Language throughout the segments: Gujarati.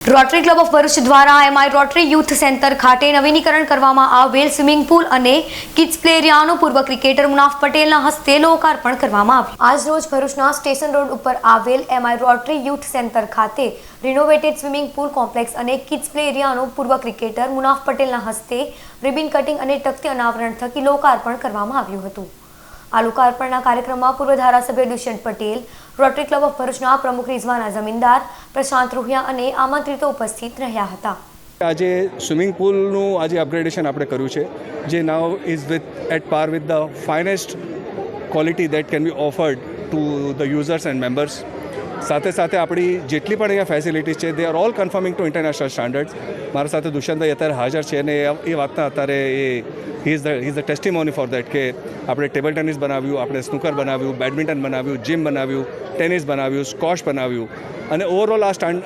રોટરી ક્લબ ઓફ ભરૂચ દ્વારા એમઆઈ રોટરી યુથ સેન્ટર ખાતે નવીનીકરણ કરવામાં આવેલ સ્વિમિંગ પુલ અને કિડ્સ પ્લે એરિયાનું પૂર્વ ક્રિકેટર મુનાફ પટેલના હસ્તે લોકાર્પણ કરવામાં આવ્યું. આજ રોજ ભરૂચના સ્ટેશન રોડ ઉપર આવેલ એમઆઈ રોટરી યુથ સેન્ટર ખાતે રિનોવેટેડ સ્વિમિંગ પુલ કોમ્પ્લેક્સ અને કિડ્સ પ્લે એરિયાનું પૂર્વ ક્રિકેટર મુનાફ પટેલના હસ્તે રિબિન કટિંગ અને તકતી અનાવરણ થકી લોકાર્પણ કરવામાં આવ્યું હતું. આ લોકાર્પણના કાર્યક્રમમાં પૂર્વ ધારાસભ્ય Dushyant Patel, rotary club of ભરૂચના પ્રમુખ રિઝવાના જમીનદાર પ્રશાંત રૂહિયા અને આમંત્રિતો ઉપસ્થિત રહ્યા હતા. આજે સ્વિમિંગ પુલનું આજે અપગ્રેડેશન આપણે કર્યું છે, જે now is with at par with the finest quality that can be offered to the users and members સાથે સાથે આપણી જેટલી પણ અહીંયા ફેસિલિટીઝ છે they are all confirming to international standards મારા સાથે દુષ્યંતભાઈ અત્યારે હાજર છે અને એ વાતના અત્યારે એ he the he is the testimony for that કે આપણે ટેબલ ટેનિસ બનાવ્યું, આપણે સ્નૂકર બનાવ્યું બેડમિન્ટન બનાવ્યું જીમ બનાવ્યું ટેનિસ બનાવ્યું સ્કોશ બનાવ્યું. અને ઓવરઓલ આ સ્ટાન્ડ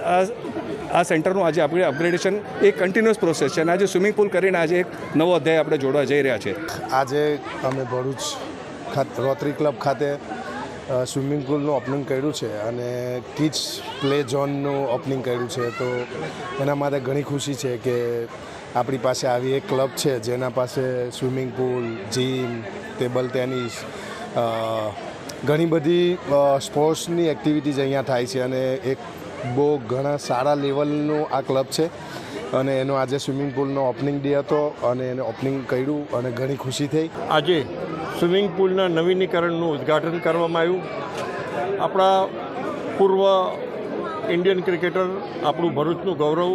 આ સેન્ટરનું આજે આપણે અપગ્રેડેશન એ કન્ટિન્યુઅસ પ્રોસેસ છે અને આજે સ્વિમિંગ પુલ કરીને આજે એક નવો અધ્યાય આપણે જોડવા જઈ રહ્યા છે. આજે અમે ભરૂચ રોટરી ક્લબ ખાતે સ્વિમિંગ પુલનું ઓપનિંગ કર્યું છે અને કિડ્સ પ્લે ઝોનનું ઓપનિંગ કર્યું છે. તો એના માટે ઘણી ખુશી છે કે આપણી પાસે આવી એક ક્લબ છે જેના પાસે swimming pool, gym, table tennis ઘણી બધી સ્પોર્ટ્સની એક્ટિવિટીઝ અહીંયા થાય છે અને એક બહુ ઘણા સારા લેવલનું આ ક્લબ છે. અને એનો આજે સ્વિમિંગ પુલનો ઓપનિંગ ડે હતો અને એને ઓપનિંગ કર્યું અને ઘણી ખુશી થઈ. આજે સ્વિમિંગ પુલના નવીનીકરણનું ઉદ્ઘાટન કરવામાં આવ્યું. આપણા પૂર્વ ઇન્ડિયન ક્રિકેટર, આપણું ભરૂચનું ગૌરવ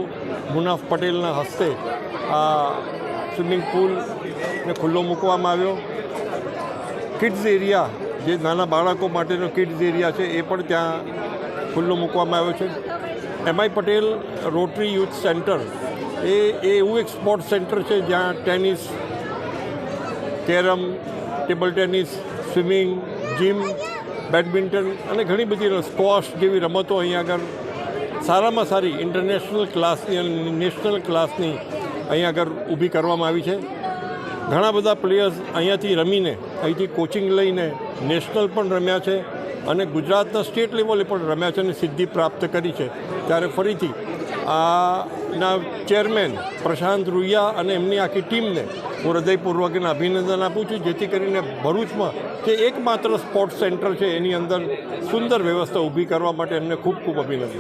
મુનાફ પટેલના હસ્તે આ સ્વિમિંગ પુલને ખુલ્લો મૂકવામાં આવ્યો. કિડ્સ એરિયા, જે નાના બાળકો માટેનો કિડ્સ એરિયા છે, એ પણ ત્યાં ખુલ્લો મૂકવામાં આવ્યો છે. M I Patel rotary youth centre એ એવું એક સ્પોર્ટ્સ સેન્ટર છે જ્યાં tennis carrom table tennis swimming gym badminton અને ઘણી બધી સ્કોશ જેવી રમતો અહીંયા આગળ સારામાં સારી ઇન્ટરનેશનલ ક્લાસની અને નેશનલ ક્લાસની અહીંયા આગળ ઊભી કરવામાં આવી છે. ઘણા બધા પ્લેયર્સ અહીંયાથી રમીને, અહીંથી કોચિંગ લઈને નેશનલ પણ રમ્યા છે અને ગુજરાતના સ્ટેટ લેવલે પણ રમ્યા છે અને સિદ્ધિ પ્રાપ્ત કરી છે. ત્યારે ફરીથી આના ચેરમેન પ્રશાંત રૂયા અને એમની આખી ટીમને હું હૃદયપૂર્વકને અભિનંદન આપું છું, જેથી કરીને ભરૂચમાં જે એકમાત્ર સ્પોર્ટ્સ સેન્ટર છે, એની અંદર સુંદર વ્યવસ્થા ઊભી કરવા માટે એમને ખૂબ ખૂબ અભિનંદન.